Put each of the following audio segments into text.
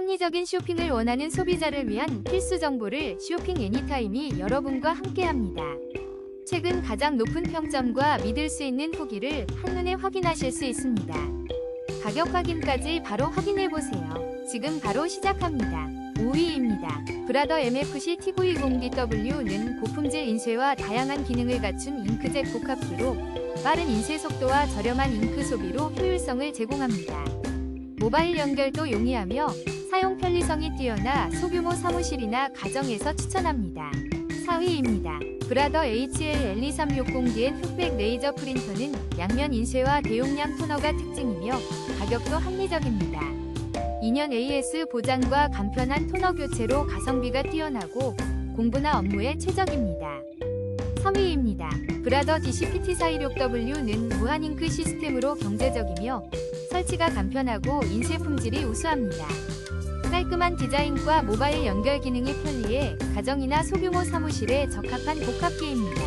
합리적인 쇼핑을 원하는 소비자를 위한 필수 정보를 쇼핑 애니타임이 여러분과 함께합니다. 최근 가장 높은 평점과 믿을 수 있는 후기를 한눈에 확인하실 수 있습니다. 가격 확인까지 바로 확인해 보세요. 지금 바로 시작합니다. 5위입니다. 브라더 MFC T920DW는 고품질 인쇄와 다양한 기능을 갖춘 잉크젯 복합기로 빠른 인쇄 속도와 저렴한 잉크 소비로 효율성을 제공합니다. 모바일 연결도 용이하며 사용 편리성이 뛰어나 소규모 사무실이나 가정에서 추천합니다. 4위입니다. 브라더 HL12360DN 흑백 레이저 프린터는 양면 인쇄와 대용량 토너가 특징이며 가격도 합리적입니다. 2년 AS 보장과 간편한 토너 교체로 가성비가 뛰어나고 공부나 업무에 최적입니다. 3위입니다. 브라더 DCPT416W는 무한 잉크 시스템으로 경제적이며 설치가 간편하고 인쇄 품질이 우수합니다. 깔끔한 디자인과 모바일 연결 기능이 편리해 가정이나 소규모 사무실에 적합한 복합기입니다.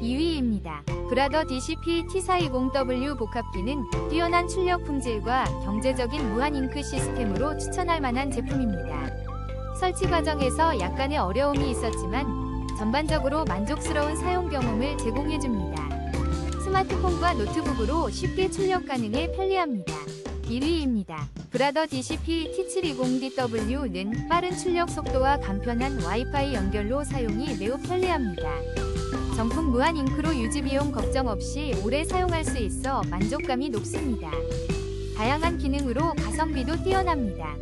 2위입니다. 브라더 DCP T420W 복합기는 뛰어난 출력 품질과 경제적인 무한 잉크 시스템으로 추천할 만한 제품입니다. 설치 과정에서 약간의 어려움이 있었지만 전반적으로 만족스러운 사용 경험을 제공해줍니다. 스마트폰과 노트북으로 쉽게 출력 가능해 편리합니다. 1위입니다. 브라더 DCP T720DW는 빠른 출력 속도와 간편한 와이파이 연결로 사용이 매우 편리합니다. 정품 무한 잉크로 유지 비용 걱정 없이 오래 사용할 수 있어 만족감이 높습니다. 다양한 기능으로 가성비도 뛰어납니다.